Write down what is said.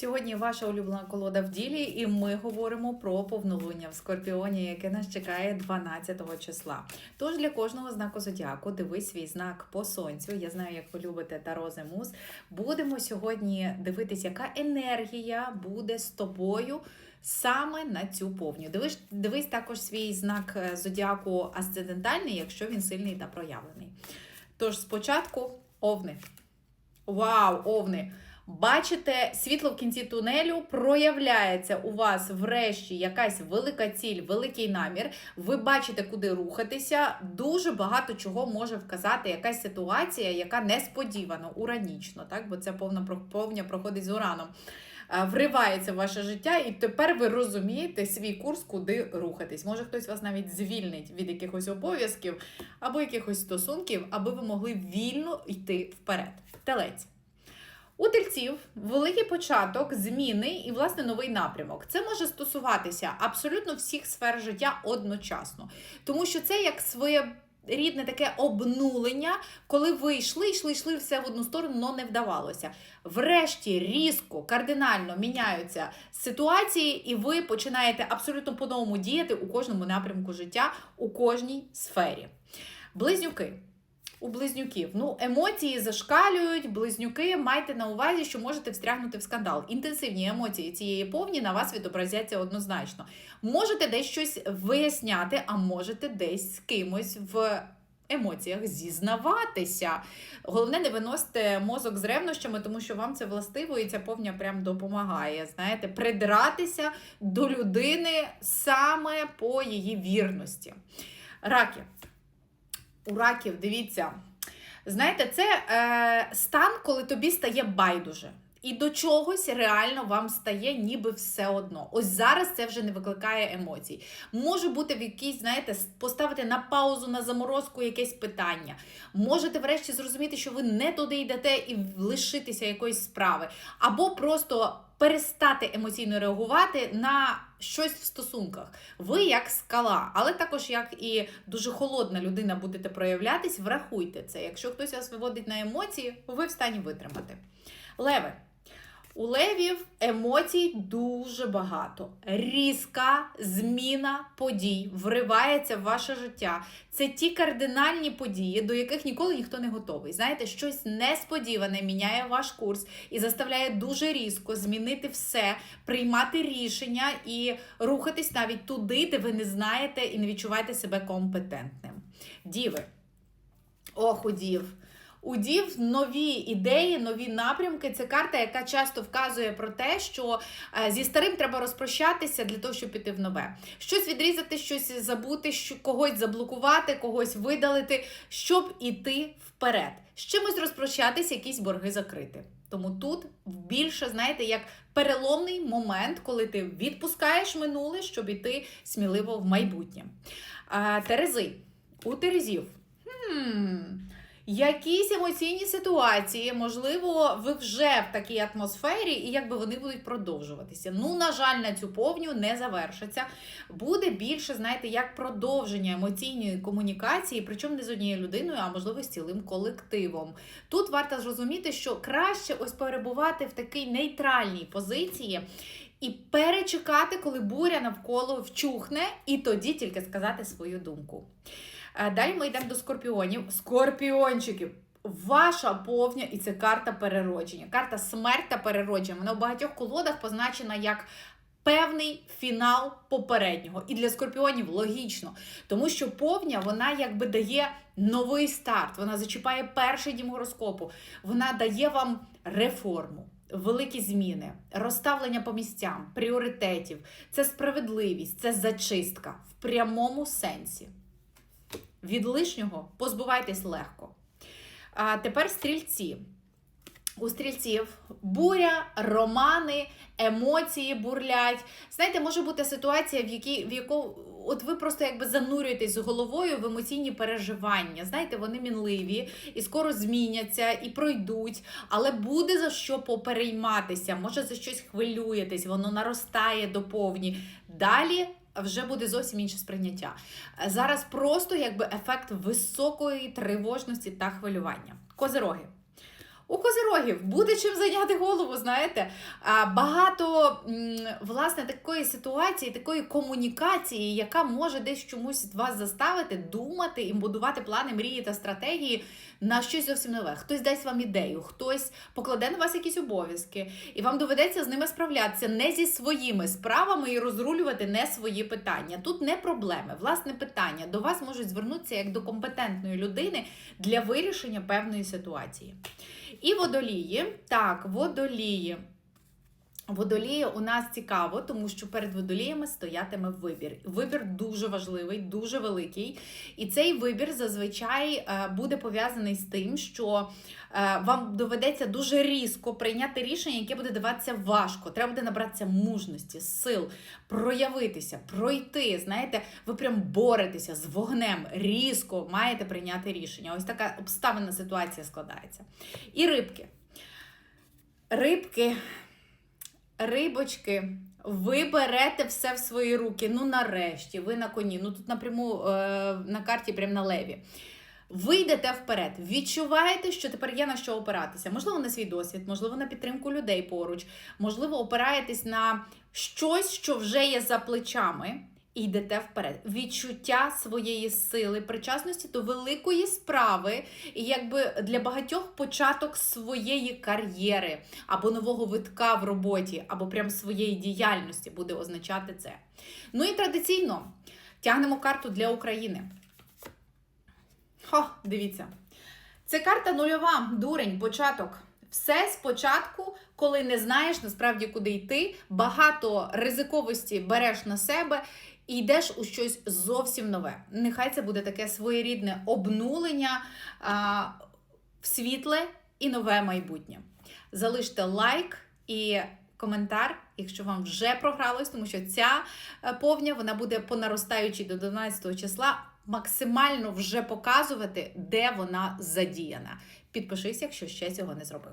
Сьогодні ваша улюблена колода в ділі, і ми говоримо про повнолуння в Скорпіоні, яке нас чекає 12 числа. Тож для кожного знаку зодіаку дивись свій знак по сонцю. Я знаю, як ви любите Таро Земус. Будемо сьогодні дивитись, яка енергія буде з тобою. Саме на цю повню. Дивись, дивись також свій знак е, зодіаку асцендентальний, якщо він сильний та проявлений. Тож спочатку овни. Вау, овни! Бачите, світло в кінці тунелю проявляється у вас врешті якась велика ціль, великий намір. Ви бачите, куди рухатися. Дуже багато чого може вказати якась ситуація, яка несподівано, уранічно, так? бо це повна повня проходить з ураном. е, Вривається в ваше життя, і тепер ви розумієте свій курс, куди рухатись. Може, хтось вас навіть звільнить від якихось обов'язків або якихось стосунків, аби ви могли вільно йти вперед. Телець. У тельців великий початок, зміни і, власне, новий напрямок. Це може стосуватися абсолютно всіх сфер життя одночасно, тому що це як своє. Рідне таке обнулення, коли ви йшли, йшли, йшли все в одну сторону, але не вдавалося. Врешті різко, кардинально міняються ситуації, і ви починаєте абсолютно по-новому діяти у кожному напрямку життя, у кожній сфері. Близнюки. У близнюків. Ну, емоції зашкалюють, близнюки. Майте на увазі, що можете встрягнути в скандал. Інтенсивні емоції цієї повні на вас відобразяться однозначно. Можете десь щось виясняти, а можете десь з кимось в емоціях зізнаватися. Головне, не виносите мозок з ревнощами, тому що вам це властиво, і ця повня прям допомагає. Знаєте, придратися до людини саме по її вірності. Раки. У раків, дивіться. Знаєте, це е, стан, коли тобі стає байдуже. І до чогось реально вам стає ніби все одно. Ось зараз це вже не викликає емоцій. Може бути в якійсь, знаєте, поставити на паузу, на заморозку якесь питання. Можете врешті зрозуміти, що ви не туди йдете і лишитися якоїсь справи. Або просто перестати емоційно реагувати на щось в стосунках. Ви як скала, але також як і дуже холодна людина будете проявлятись, врахуйте це. Якщо хтось вас виводить на емоції, ви в стані витримати. Леви. У левів емоцій дуже багато. Різка зміна подій вривається в ваше життя. Це ті кардинальні події, до яких ніколи ніхто не готовий. Знаєте, щось несподіване міняє ваш курс і заставляє дуже різко змінити все, приймати рішення і рухатись навіть туди, де ви не знаєте і не відчуваєте себе компетентним. Діви. Ох, у дів. У дів нові ідеї, нові напрямки. Це карта, яка часто вказує про те, що е, зі старим треба розпрощатися для того, щоб піти в нове. Щось відрізати, щось забути, когось заблокувати, когось видалити, щоб іти вперед. З чимось розпрощатися, якісь борги закрити. Тому тут більше, знаєте, як переломний момент, коли ти відпускаєш минуле, щоб іти сміливо в майбутнє. А, Терези. У Терезів. Хм, Якісь емоційні ситуації, можливо, ви вже в такій атмосфері, і якби вони будуть продовжуватися. Ну, на жаль, на цю повню не завершиться. Буде більше, знаєте, як продовження емоційної комунікації, причому не з однією людиною, а можливо з цілим колективом. Тут варто зрозуміти, що краще ось перебувати в такій нейтральній позиції. І перечекати, коли буря навколо вчухне, і тоді тільки сказати свою думку. Далі ми йдемо до скорпіонів. Скорпіончиків. Ваша повня, і це карта переродження. Карта смерть та переродження. Вона в багатьох колодах позначена як певний фінал попереднього. І для скорпіонів логічно, тому що повня вона якби дає новий старт. Вона зачіпає перший дім гороскопу. Вона дає вам реформу. Великі зміни, розставлення по місцям, пріоритетів, це справедливість, це зачистка в прямому сенсі. Від лишнього позбувайтесь легко. А тепер стрільці. У стрільців буря, романи, емоції бурлять. Знаєте, може бути ситуація, в якій в яку от ви просто якби занурюєтесь з головою в емоційні переживання. Знаєте, вони мінливі і скоро зміняться і пройдуть, але буде за що поперейматися. Може за щось хвилюєтесь, воно наростає до повні. Далі вже буде зовсім інше сприйняття. Зараз просто якби ефект високої тривожності та хвилювання. Козироги. У козирогів буде чим зайняти голову, знаєте. Багато власне такої ситуації, такої комунікації, яка може десь чомусь вас заставити думати і будувати плани, мрії та стратегії на щось зовсім нове. Хтось дасть вам ідею, хтось покладе на вас якісь обов'язки, і вам доведеться з ними справлятися не зі своїми справами і розрулювати не свої питання. Тут не проблеми, власне питання. До вас можуть звернутися як до компетентної людини для вирішення певної ситуації. І водолії, так, водолії. Водолії у нас цікаво, тому що перед водоліями стоятиме вибір. Вибір дуже важливий, дуже великий. І цей вибір зазвичай е, буде пов'язаний з тим, що е, вам доведеться дуже різко прийняти рішення, яке буде даватися важко. Треба буде набратися мужності, сил, проявитися, пройти. Знаєте, ви прям боретеся з вогнем, різко маєте прийняти рішення. Ось така обставина ситуація складається. І рибки. Рибки. Рибочки, ви берете все в свої руки. Ну, нарешті, ви на коні. Ну тут напряму е, на карті, прямо на леві. Ви йдете вперед, відчуваєте, що тепер є на що опиратися. Можливо, на свій досвід, можливо, на підтримку людей поруч, можливо, опираєтесь на щось, що вже є за плечами, і йдете вперед. Відчуття своєї сили, причасності до великої справи, і якби для багатьох початок своєї кар'єри або нового витка в роботі, або прям своєї діяльності буде означати це. Ну і традиційно тягнемо карту для України. Хо, дивіться. Це карта нульова, дурень, початок. Все спочатку, коли не знаєш насправді куди йти, багато ризиковості береш на себе і йдеш у щось зовсім нове. Нехай це буде таке своєрідне обнулення а, в світле і нове майбутнє. Залиште лайк і коментар, якщо вам вже програлось, тому що ця е, повня вона буде по наростаючій до 12 числа максимально вже показувати, де вона задіяна. Підпишись, якщо ще цього не зробив.